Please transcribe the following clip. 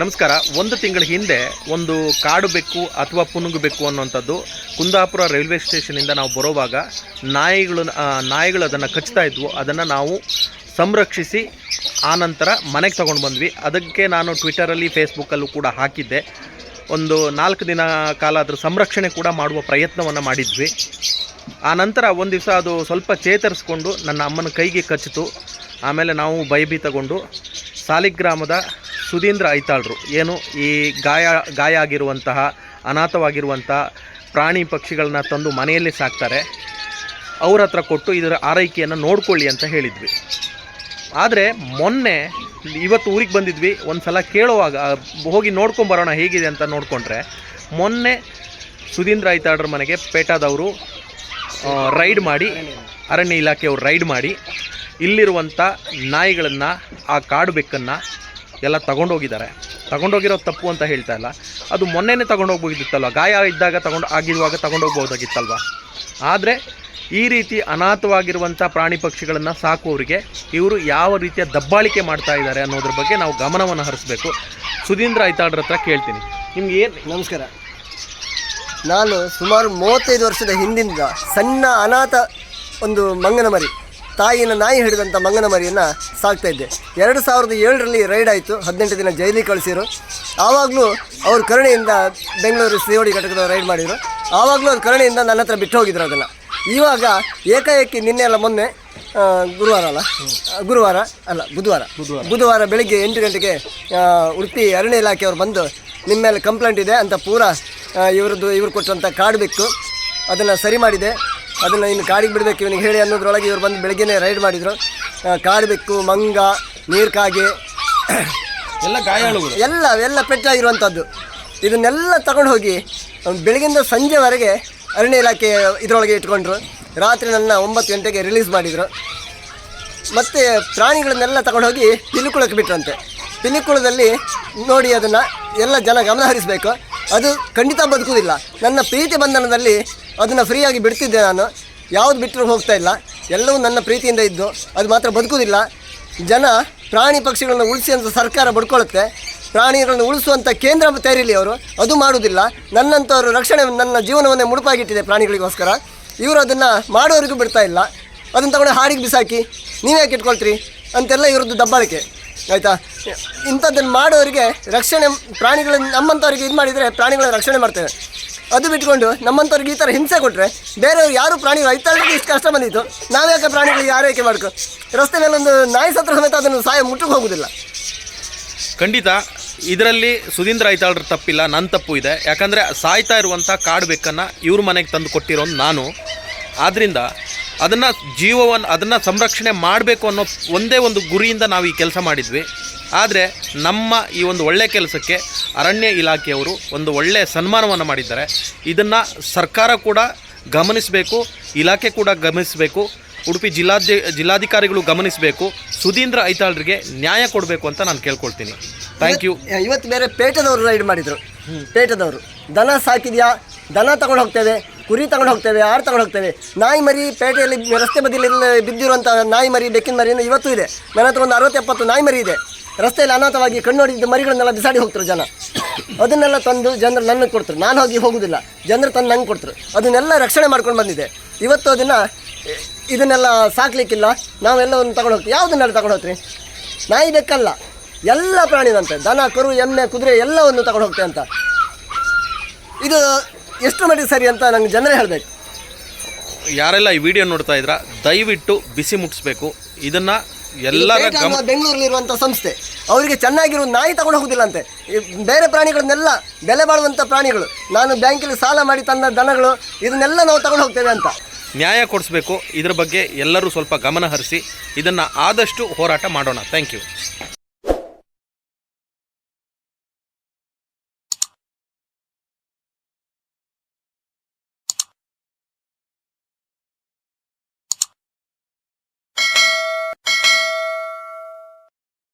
ನಮಸ್ಕಾರ. ಒಂದು ತಿಂಗಳ ಹಿಂದೆ ಒಂದು ಕಾಡು ಬೆಕ್ಕು ಅಥವಾ ಪುನುಗು ಬೆಕ್ಕು ಅನ್ನುವಂಥದ್ದು ಕುಂದಾಪುರ ರೈಲ್ವೆ ಸ್ಟೇಷನಿಂದ ನಾವು ಬರೋವಾಗ ನಾಯಿಗಳು ನಾಯಿಗಳು ಅದನ್ನು ಕಚ್ತಾ ಇದ್ವು. ಅದನ್ನು ನಾವು ಸಂರಕ್ಷಿಸಿ ಆನಂತರ ಮನೆಗೆ ತಗೊಂಡು ಬಂದ್ವಿ. ಅದಕ್ಕೆ ನಾನು ಟ್ವಿಟರಲ್ಲಿ ಫೇಸ್ಬುಕ್ಕಲ್ಲೂ ಕೂಡ ಹಾಕಿದ್ದೆ. ಒಂದು ನಾಲ್ಕು ದಿನ ಕಾಲ ಅದರ ಸಂರಕ್ಷಣೆ ಕೂಡ ಮಾಡುವ ಪ್ರಯತ್ನವನ್ನು ಮಾಡಿದ್ವಿ. ಆ ನಂತರ ಒಂದು ದಿವಸ ಅದು ಸ್ವಲ್ಪ ಚೇತರಿಸ್ಕೊಂಡು ನನ್ನ ಅಮ್ಮನ ಕೈಗೆ ಕಚ್ಚಿತು. ಆಮೇಲೆ ನಾವು ಭಯಭೀತಗೊಂಡು ಸಾಲಿಗ್ರಾಮದ ಸುಧೀಂದ್ರ ಐತಾಳ್ರು. ಏನು, ಈ ಗಾಯ ಗಾಯ ಆಗಿರುವಂತಹ ಅನಾಥವಾಗಿರುವಂಥ ಪ್ರಾಣಿ ಪಕ್ಷಿಗಳನ್ನ ತಂದು ಮನೆಯಲ್ಲಿ ಸಾಕ್ತಾರೆ. ಅವ್ರ ಹತ್ರ ಕೊಟ್ಟು ಇದರ ಆರೈಕೆಯನ್ನು ನೋಡ್ಕೊಳ್ಳಿ ಅಂತ ಹೇಳಿದ್ವಿ. ಆದರೆ ಮೊನ್ನೆ ಇವತ್ತು ಊರಿಗೆ ಬಂದಿದ್ವಿ. ಒಂದು ಸಲ ಕೇಳುವಾಗ ಹೋಗಿ ನೋಡ್ಕೊಂಬರೋಣ ಹೇಗಿದೆ ಅಂತ ನೋಡಿಕೊಂಡ್ರೆ, ಮೊನ್ನೆ ಸುಧೀಂದ್ರ ಐತಾಳ್ರ ಮನೆಗೆ ಪೇಟಾದವರು ರೈಡ್ ಮಾಡಿ, ಅರಣ್ಯ ಇಲಾಖೆಯವರು ರೈಡ್ ಮಾಡಿ ಇಲ್ಲಿರುವಂಥ ನಾಯಿಗಳನ್ನು, ಆ ಕಾಡು ಬೆಕ್ಕನ್ನು ಎಲ್ಲ ತಗೊಂಡೋಗಿದ್ದಾರೆ. ತಗೊಂಡೋಗಿರೋ ತಪ್ಪು ಅಂತ ಹೇಳ್ತಾ ಇಲ್ಲ. ಅದು ಮೊನ್ನೆನೇ ತಗೊಂಡೋಗ್ಬೋದಿತ್ತಲ್ವ? ಗಾಯ ಇದ್ದಾಗ ತಗೊಂಡು ಆಗಿರುವಾಗ ತಗೊಂಡೋಗ್ಬೋದಾಗಿತ್ತಲ್ವ? ಆದರೆ ಈ ರೀತಿ ಅನಾಥವಾಗಿರುವಂಥ ಪ್ರಾಣಿ ಪಕ್ಷಿಗಳನ್ನು ಸಾಕುವವರಿಗೆ ಇವರು ಯಾವ ರೀತಿಯ ದಬ್ಬಾಳಿಕೆ ಮಾಡ್ತಾ ಇದ್ದಾರೆ ಅನ್ನೋದ್ರ ಬಗ್ಗೆ ನಾವು ಗಮನವನ್ನು ಹರಿಸ್ಬೇಕು. ಸುಧೀಂದ್ರ ಐತಾಡ್ರ ಹತ್ರ ಕೇಳ್ತೀನಿ. ನಿಮ್ಗೆ ಏನು? ನಮಸ್ಕಾರ. ನಾನು ಸುಮಾರು ಮೂವತ್ತೈದು ವರ್ಷದ ಹಿಂದಿಂದ ಸಣ್ಣ ಅನಾಥ ಒಂದು ಮಂಗನ ಮರಿ. ತಾಯಿನ ನಾಯಿ ಹಿಡಿದಂಥ ಮಂಗನ ಮರಿಯನ್ನು ಸಾಕ್ತಾ ಇದ್ದೆ. ಎರಡು ಸಾವಿರದ ಏಳರಲ್ಲಿ ರೈಡ್ ಆಯಿತು. ಹದಿನೆಂಟು ದಿನ ಜೈಲಿಗೆ ಕಳಿಸಿರು. ಆವಾಗಲೂ ಅವ್ರ ಕರುಣೆಯಿಂದ ಬೆಂಗಳೂರು ಸಿಒಡಿ ಘಟಕದ ರೈಡ್ ಮಾಡಿದರು. ಆವಾಗಲೂ ಅವ್ರ ಕರುಣೆಯಿಂದ ನನ್ನ ಹತ್ರ ಬಿಟ್ಟು ಹೋಗಿದ್ರು ಅದನ್ನು. ಇವಾಗ ಏಕಾಏಕಿ ನಿನ್ನೆ ಅಲ್ಲ ಮೊನ್ನೆ ಗುರುವಾರ ಅಲ್ಲ? ಗುರುವಾರ ಅಲ್ಲ ಬುಧವಾರ. ಬುಧವಾರ. ಬೆಳಿಗ್ಗೆ ಎಂಟು ಗಂಟೆಗೆ ಉಡುಪಿ ಅರಣ್ಯ ಇಲಾಖೆಯವರು ಬಂದು ನಿಮ್ಮ ಮೇಲೆ ಕಂಪ್ಲೇಂಟ್ ಇದೆ ಅಂತ ಪೂರಾ ಇವರದ್ದು ಇವ್ರದ್ದು ಇವ್ರು ಕೊಟ್ಟಂಥ ಕಾರ್ಡ್ ಬೇಕು ಅದನ್ನು ಸರಿ ಮಾಡಿದೆ. ಅದನ್ನು ಇನ್ನು ಕಾಡಿಗೆ ಬಿಡಬೇಕು. ಇವನಿಗೆ ಹೇಳಿ ಅನ್ನೋದ್ರೊಳಗೆ ಇವರು ಬಂದು ಬೆಳಗ್ಗೆನೇ ರೈಡ್ ಮಾಡಿದರು. ಕಾಡಬೇಕು ಮಂಗ ನೀರು ಕಾಗೆ ಎಲ್ಲ ಗಾಯಾಳುಗಳು. ಎಲ್ಲ ಎಲ್ಲ ಪೆಟ್ಟಾಗಿರುವಂಥದ್ದು. ಇದನ್ನೆಲ್ಲ ತಗೊಂಡು ಹೋಗಿ ಬೆಳಗಿಂದ ಸಂಜೆವರೆಗೆ ಅರಣ್ಯ ಇಲಾಖೆ ಇದರೊಳಗೆ ಇಟ್ಕೊಂಡ್ರು. ರಾತ್ರಿ ನನ್ನ ಒಂಬತ್ತು ಗಂಟೆಗೆ ರಿಲೀಸ್ ಮಾಡಿದರು. ಮತ್ತು ಪ್ರಾಣಿಗಳನ್ನೆಲ್ಲ ತಗೊಂಡು ಹೋಗಿ ಪಿಲಿಕುಳಕ್ಕೆ ಬಿಟ್ರಂತೆ. ಪಿಲಿಕುಳದಲ್ಲಿ ನೋಡಿ ಅದನ್ನು ಎಲ್ಲ ಜನ ಗಮನ ಹರಿಸಬೇಕು ಅದು ಖಂಡಿತ ಬದುಕುವುದಿಲ್ಲ. ನನ್ನ ಪ್ರೀತಿ ಬಂಧನದಲ್ಲಿ ಅದನ್ನು ಫ್ರೀಯಾಗಿ ಬಿಡ್ತಿದ್ದೆ ನಾನು. ಯಾವುದು ಬಿಟ್ಟರು ಹೋಗ್ತಾ ಇಲ್ಲ. ಎಲ್ಲವೂ ನನ್ನ ಪ್ರೀತಿಯಿಂದ ಇದ್ದು ಅದು ಮಾತ್ರ ಬದುಕುವುದಿಲ್ಲ. ಜನ ಪ್ರಾಣಿ ಪಕ್ಷಿಗಳನ್ನು ಉಳಿಸಿ ಅಂತ ಸರ್ಕಾರ ಬಡ್ಕೊಳ್ಳುತ್ತೆ ಪ್ರಾಣಿಗಳನ್ನು ಉಳಿಸುವಂಥ ಕೇಂದ್ರ ತೆರೀಲಿ ಅವರು. ಅದು ಮಾಡುವುದಿಲ್ಲ. ನನ್ನಂಥವರು ರಕ್ಷಣೆ, ನನ್ನ ಜೀವನವನ್ನೇ ಮುಡುಪಾಗಿಟ್ಟಿದೆ ಪ್ರಾಣಿಗಳಿಗೋಸ್ಕರ. ಇವರು ಅದನ್ನು ಮಾಡೋರಿಗೂ ಬಿಡ್ತಾ ಇಲ್ಲ. ಅದನ್ನು ತಗೊಂಡು ಹಾಡಿಗೆ ಬಿಸಾಕಿ ನೀವೇ ಇಟ್ಕೊಳ್ತೀರಿ? ಅಂತೆಲ್ಲ ಇವ್ರದ್ದು ದಬ್ಬಾಳಿಕೆ. ಆಯಿತಾ? ಇಂಥದ್ದನ್ನು ಮಾಡೋರಿಗೆ ರಕ್ಷಣೆ ಪ್ರಾಣಿಗಳನ್ನ ನಮ್ಮಂಥವ್ರಿಗೆ ಇದು ಮಾಡಿದರೆ ಪ್ರಾಣಿಗಳ ರಕ್ಷಣೆ ಮಾಡ್ತೇವೆ. ಅದು ಬಿಟ್ಕೊಂಡು ನಮ್ಮಂಥವ್ರಿಗೆ ಈ ಥರ ಹಿಂಸೆ ಕೊಟ್ಟರೆ ಬೇರೆಯವ್ರು ಯಾರು ಪ್ರಾಣಿಗಳು ಐತಾಳಿಗೆ ಇಷ್ಟು ಕಷ್ಟ ಬಂದಿತ್ತು. ನಾವ್ಯಾಕೆ ಪ್ರಾಣಿಗಳಿಗೆ ಆರೈಕೆ ಮಾಡ್ಕೊ? ರಸ್ತೆ ಮೇಲೆ ಒಂದು ನಾಯಿ ಸತ್ರ ಸಮೇತ ಅದನ್ನು ಸಹಾಯ ಮುಟ್ಟಕ್ಕೆ ಹೋಗೋದಿಲ್ಲ. ಖಂಡಿತ ಇದರಲ್ಲಿ ಸುಧೀಂದ್ರ ಐತಾಳ್ರ ತಪ್ಪಿಲ್ಲ ನನ್ನ ತಪ್ಪು ಇದೆ. ಯಾಕಂದರೆ ಸಾಯ್ತಾ ಇರುವಂಥ ಕಾಡು ಬೆಕ್ಕನ್ನು ಇವ್ರ ಮನೆಗೆ ತಂದು ಕೊಟ್ಟಿರೋದು ನಾನು. ಆದ್ದರಿಂದ ಅದನ್ನು ಜೀವವನ್ನು ಅದನ್ನು ಸಂರಕ್ಷಣೆ ಮಾಡಬೇಕು ಅನ್ನೋ ಒಂದೇ ಒಂದು ಗುರಿಯಿಂದ ನಾವು ಈ ಕೆಲಸ ಮಾಡಿದ್ವಿ. ಆದರೆ ನಮ್ಮ ಈ ಒಂದು ಒಳ್ಳೆಯ ಕೆಲಸಕ್ಕೆ ಅರಣ್ಯ ಇಲಾಖೆಯವರು ಒಂದು ಒಳ್ಳೆಯ ಸನ್ಮಾನವನ್ನು ಮಾಡಿದ್ದಾರೆ. ಇದನ್ನು ಸರ್ಕಾರ ಕೂಡ ಗಮನಿಸಬೇಕು, ಇಲಾಖೆ ಕೂಡ ಗಮನಿಸಬೇಕು, ಉಡುಪಿ ಜಿಲ್ಲಾಧ್ಯ ಜಿಲ್ಲಾಧಿಕಾರಿಗಳು ಗಮನಿಸಬೇಕು, ಸುಧೀಂದ್ರ ಐತಾಳ್ರಿಗೆ ನ್ಯಾಯ ಕೊಡಬೇಕು ಅಂತ ನಾನು ಕೇಳ್ಕೊಳ್ತೀನಿ. ಥ್ಯಾಂಕ್ ಯು ಇವತ್ತು ಬೇರೆ ಪೇಟದವರು ರೈಡ್ ಮಾಡಿದರು. ಪೇಟದವರು. ದನ ಸಾಕಿದೆಯಾ? ದನ ತಗೊಂಡು ಹೋಗ್ತೇವೆ ಕುರಿ ತಗೊಂಡು ಹೋಗ್ತೇವೆ, ಆರು ತಗೊಂಡು ಹೋಗ್ತೇವೆ. ನಾಯಿ ಮರಿ ಪೇಟೆಯಲ್ಲಿ ರಸ್ತೆ ಬದಿಯಲ್ಲಿ ಬಿದ್ದಿರುವಂಥ ನಾಯಿ ಮರಿ, ಬೆಕ್ಕಿನ ಮರಿ ಇವತ್ತು ಇದೆ. ನನ್ನ ಹತ್ರ ಒಂದು ಅರವತ್ತು ಎಪ್ಪತ್ತು ನಾಯಿ ಮರಿ ಇದೆ. ರಸ್ತೆಯಲ್ಲಿ ಅನಾಥವಾಗಿ ಕಣ್ಣೊಡಿದ ಮರಿಗಳನ್ನೆಲ್ಲ ಬಿಸಾಡಿ ಹೋಗ್ತಾರೆ ಜನ. ಅದನ್ನೆಲ್ಲ ತಂದು ಜನರು ನನಗೆ ಕೊಡ್ತಾರೆ. ನಾನು ಹೋಗಿ ಹೋಗುವುದಿಲ್ಲ ಜನರು ತಂದು ನಂಗೆ ಕೊಡ್ತಾರೆ. ಅದನ್ನೆಲ್ಲ ರಕ್ಷಣೆ ಮಾಡ್ಕೊಂಡು ಬಂದಿದೆ. ಇವತ್ತು ಅದನ್ನು ಇದನ್ನೆಲ್ಲ ಸಾಕ್ಲಿಕ್ಕಿಲ್ಲ. ನಾವೆಲ್ಲವನ್ನು ತಗೊಂಡು ಹೋಗ್ತೀವಿ. ಯಾವುದನ್ನೆಲ್ಲ ತಗೊಂಡು ಹೋಗ್ತೀರಿ? ನಾಯಿ ಬೆಕ್ಕಲ್ಲ. ಎಲ್ಲ ಪ್ರಾಣಿದಂತೆ ದನ, ಕರು, ಎಮ್ಮೆ, ಕುದುರೆ ಎಲ್ಲವನ್ನು ತಗೊಂಡು ಹೋಗ್ತೇವೆ ಅಂತ. ಇದು ಎಷ್ಟು ಮಟ್ಟಿಗೆ ಸರಿ ಅಂತ ನಂಗೆ ಜನರೇ ಹೇಳಬೇಕು. ಯಾರೆಲ್ಲ ಈ ವಿಡಿಯೋ ನೋಡ್ತಾ ಇದ್ರ ದಯವಿಟ್ಟು ಬಿಸಿ ಮುಟ್ಟಿಸ್ಬೇಕು. ಇದನ್ನ ಎಲ್ಲರ ಗಮ ಬೆಂಗಳೂರಲ್ಲಿರುವಂಥ ಸಂಸ್ಥೆ ಅವರಿಗೆ ಚೆನ್ನಾಗಿರೋ ನಾಯಿ ತಗೊಂಡು ಹೋಗುದಿಲ್ಲ ಅಂತೆ ಈ ಬೇರೆ ಪ್ರಾಣಿಗಳನ್ನೆಲ್ಲ ಬೆಲೆ ಬಾಳುವಂಥ ಪ್ರಾಣಿಗಳು. ನಾನು ಬ್ಯಾಂಕಲ್ಲಿ ಸಾಲ ಮಾಡಿ ತಂದ ದನಗಳು ಇದನ್ನೆಲ್ಲ ನಾವು ತಗೊಂಡು ಹೋಗ್ತೇವೆ ಅಂತ. ನ್ಯಾಯ ಕೊಡಿಸ್ಬೇಕು. ಇದ್ರ ಬಗ್ಗೆ ಎಲ್ಲರೂ ಸ್ವಲ್ಪ ಗಮನ ಹರಿಸಿ ಇದನ್ನು ಆದಷ್ಟು ಹೋರಾಟ ಮಾಡೋಣ. Thank you